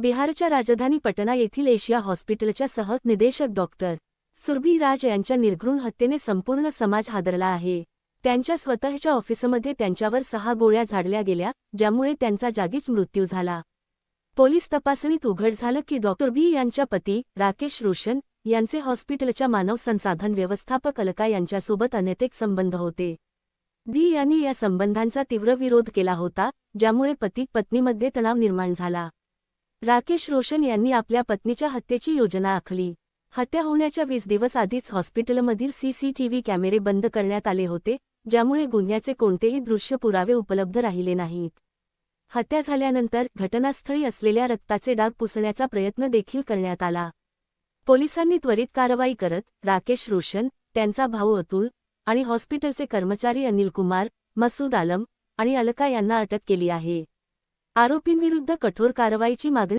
बिहारच्या राजधानी पटना येथील एशिया हॉस्पिटलच्या सह निदेशक डॉक्टर सुरभी राज यांच्या निर्घृण हत्येने संपूर्ण समाज हादरला आहे. त्यांच्या स्वतःच्या ऑफिसमध्ये त्यांच्यावर सहा गोळ्या झाडल्या गेल्या ज्यामुळे त्यांचा जागीच मृत्यू झाला. पोलीस तपासणीत उघड झालं की डॉक्टर बी यांच्या पती राकेश रोशन यांचे हॉस्पिटलच्या मानव संसाधन व्यवस्थापक अलका यांच्यासोबत अनैतिक संबंध होते. बी यांनी या संबंधांचा तीव्र विरोध केला होता ज्यामुळे पती पत्नीमध्ये तणाव निर्माण झाला. राकेश रोशन यांनी आपल्या पत्नीच्या हत्येची योजना आखली. हत्या होण्याच्या वीस दिवस आधीच हॉस्पिटलमधील सीसीटीव्ही कॅमेरे बंद करण्यात आले होते ज्यामुळे गुन्ह्याचे कोणतेही दृश्य पुरावे उपलब्ध राहिले नाहीत. हत्या झाल्यानंतर घटनास्थळी असलेल्या रक्ताचे डाग पुसण्याचा प्रयत्न देखील करण्यात आला. पोलिसांनी त्वरित कारवाई करत राकेश रोशन त्यांचा भाऊ अतुल आणि हॉस्पिटलचे कर्मचारी अनिल कुमार मसूद आलम आणि अलका यांना अटक केली आहे. आरोपींविरुद्ध कठोर कारवाईची मागणी